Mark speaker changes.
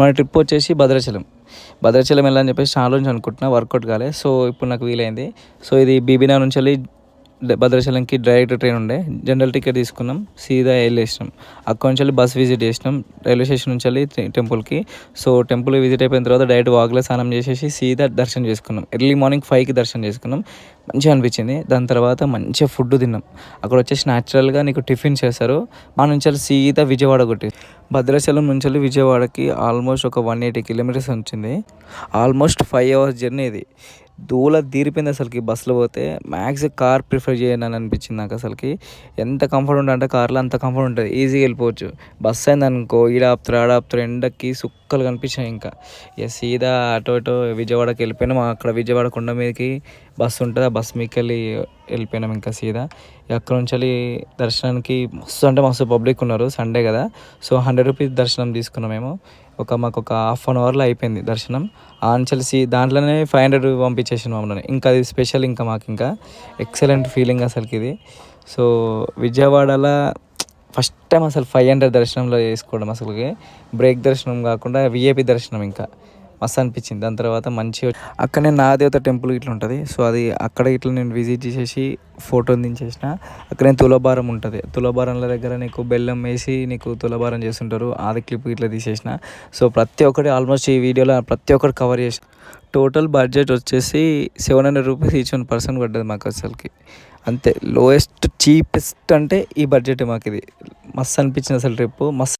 Speaker 1: మన ట్రిప్ వచ్చేసి భద్రాచలం. భద్రాచలం వెళ్ళాలని చెప్పేసి చాలా నుంచి అనుకుంటున్నా వర్కౌట్ కాలే. సో ఇప్పుడు నాకు వీలైంది. సో ఇది బీబీనా నుంచి వెళ్ళి భద్రాచలంకి డైరెక్ట్ ట్రైన్ ఉండే. జనరల్ టికెట్ తీసుకున్నాం. సీదా వెళ్ళేసినాం. అక్కడి నుంచి వెళ్ళి బస్ విజిట్ చేసినాం. రైల్వే స్టేషన్ నుంచి వెళ్ళి టెంపుల్కి సో టెంపుల్ విజిట్ అయిపోయిన తర్వాత డైరెక్ట్ వాక్లో స్నానం చేసేసి సీదా దర్శనం చేసుకున్నాం. ఎర్లీ మార్నింగ్ ఫైవ్కి దర్శనం చేసుకున్నాం. మంచిగా అనిపించింది. దాని తర్వాత మంచిగా ఫుడ్ తిన్నాం. అక్కడ వచ్చేసి న్యాచురల్గా నీకు టిఫిన్ చేస్తారు మా నుంచి వెళ్ళి సీదా విజయవాడ కొట్టి. భద్రాచలం నుంచి వెళ్ళి విజయవాడకి ఆల్మోస్ట్ ఒక వన్ ఎయిటీ కిలోమీటర్స్ వచ్చింది. ఆల్మోస్ట్ ఫైవ్ అవర్స్ జర్నీ ఇది. దూల తీరిపోయింది అసలుకి బస్సులో పోతే. మ్యాక్స్ కార్ ప్రిఫర్ చేయను అని అనిపించింది నాకు అసలుకి. ఎంత కంఫర్ట్ ఉంటుంది అంటే కార్లో అంత కంఫర్ట్ ఉంటుంది. ఈజీగా వెళ్ళిపోవచ్చు. బస్ అయింది అనుకో ఈడ ఆపుతారు ఆడ ఆపుతారు ఎండకి సుక్కలు కనిపించాయి ఇంకా. ఇక సీదా అటో ఇటో విజయవాడకి వెళ్ళిపోయినాం. అక్కడ విజయవాడ కొండ మీదకి బస్సు ఉంటుంది. ఆ బస్సు మీదకి వెళ్ళి వెళ్ళిపోయినాం ఇంకా సీదా. ఇక అక్కడ నుంచి వెళ్ళి దర్శనానికి మస్తు అంటే మస్తు పబ్లిక్ ఉన్నారు. సండే కదా. సో హండ్రెడ్ రూపీస్ దర్శనం తీసుకున్నాం మేము. ఒక మాకు ఒక హాఫ్ అన్ అవర్లో అయిపోయింది దర్శనం. ఆంచల్సి దాంట్లోనే ఫైవ్ హండ్రెడ్ పంపించేసిన మమ్మల్ని. ఇంకా అది స్పెషల్ ఇంకా మాకు ఇంకా ఎక్సలెంట్ ఫీలింగ్ అసలుకి ఇది. సో విజయవాడలో ఫస్ట్ టైం అసలు ఫైవ్ హండ్రెడ్ దర్శనంలో చేసుకోవడం అసలుకి. బ్రేక్ దర్శనం కాకుండా విఐపి దర్శనం ఇంకా. మస్తు అనిపించింది. దాని తర్వాత మంచిగా అక్కడనే నాదేవత టెంపుల్ ఇట్లా ఉంటుంది. సో అది అక్కడ ఇట్లా నేను విజిట్ చేసేసి ఫోటో దించేసిన. అక్కడే తులభారం ఉంటుంది. తులభారంల దగ్గర నీకు బెల్లం వేసి నీకు తులభారం చేస్తుంటారు. అది క్లిప్ ఇట్లా తీసేసిన. సో ప్రతి ఒక్కటి ఆల్మోస్ట్ ఈ వీడియోలో ప్రతి ఒక్కటి కవర్ చేసిన టోటల్ బడ్జెట్ వచ్చేసి seven hundred rupees each one person పడ్డది మాకు అసలుకి. అంతే. లోయెస్ట్ చీపెస్ట్ అంటే ఈ బడ్జెట్ మాకు ఇది మస్తు అనిపించింది అసలు ట్రిప్ మస్తు